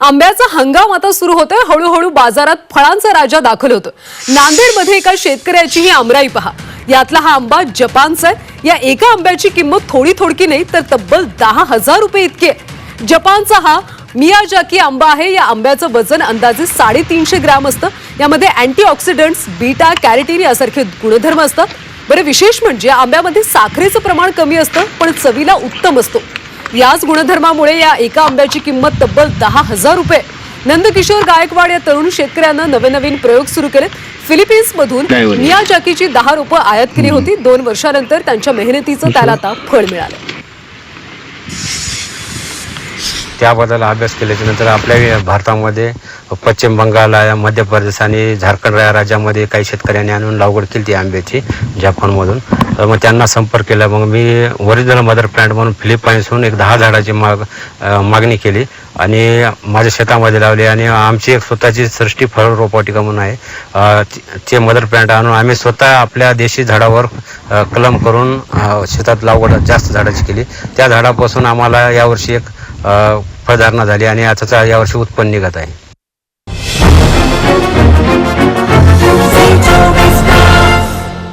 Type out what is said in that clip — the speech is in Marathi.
आंब्याचा हंगाम आता सुरू होतोय. हळूहळू बाजारात फळांचा राजा दाखल होतो नांदेडमध्ये एका शेतकऱ्याची ही आमराई पहा. यातला हा आंबा जपानचा आहे. या एका आंब्याची किंमत थोडी थोडकी नाही तर तब्बल दहा हजार रुपये इतकी आहे. जपानचा हा मियाजाकी आंबा आहे. या आंब्याचं वजन अंदाजे साडेतीनशे ग्रॅम असतं. यामध्ये अँटीऑक्सिडंट्स बीटा कॅरेटिन यासारखे गुणधर्म असतात. बरं विशेष म्हणजे आंब्यामध्ये साखरेचं प्रमाण कमी असतं पण चवीला उत्तम असतो. याच गुणधर्मामुळे या एका आंब्याची किंमत तब्बल दहा हजार रुपये. नंदकिशोर गायकवाड या तरुण शेतकऱ्यानं नवे नवीन प्रयोग सुरू केले फिलिपिन्स मधून मियाजाकीची दहा रोपं आयात केली होती. दोन वर्षानंतर त्यांच्या मेहनतीचं त्याला आता फळ मिळालं. त्याबद्दल अभ्यास केल्याच्यानंतर आपल्या भारतामध्ये पश्चिम बंगाल आहे, मध्य प्रदेश आणि झारखंड या राज्यामध्ये काही शेतकऱ्यांनी आणून लागवड केली ती आंब्याची जपानमधून. तर मग त्यांना संपर्क केला. मग मी ओरिजिनल मदर प्लांट म्हणून फिलिपाईन्सहून एक दहा झाडाची माग मागणी केली आणि माझ्या शेतामध्ये लावली आणि आमची एक स्वतःची सृष्टी फळ रोपवाटिका म्हणून आहे. ते मदर प्लांट आणून आम्ही स्वतः आपल्या देशी झाडावर कलम करून शेतात लागवड जास्त झाडाची केली. त्या झाडापासून आम्हाला यावर्षी एक फळधारणा झाली आणि याचा यावर्षी उत्पन्न निघत आहे.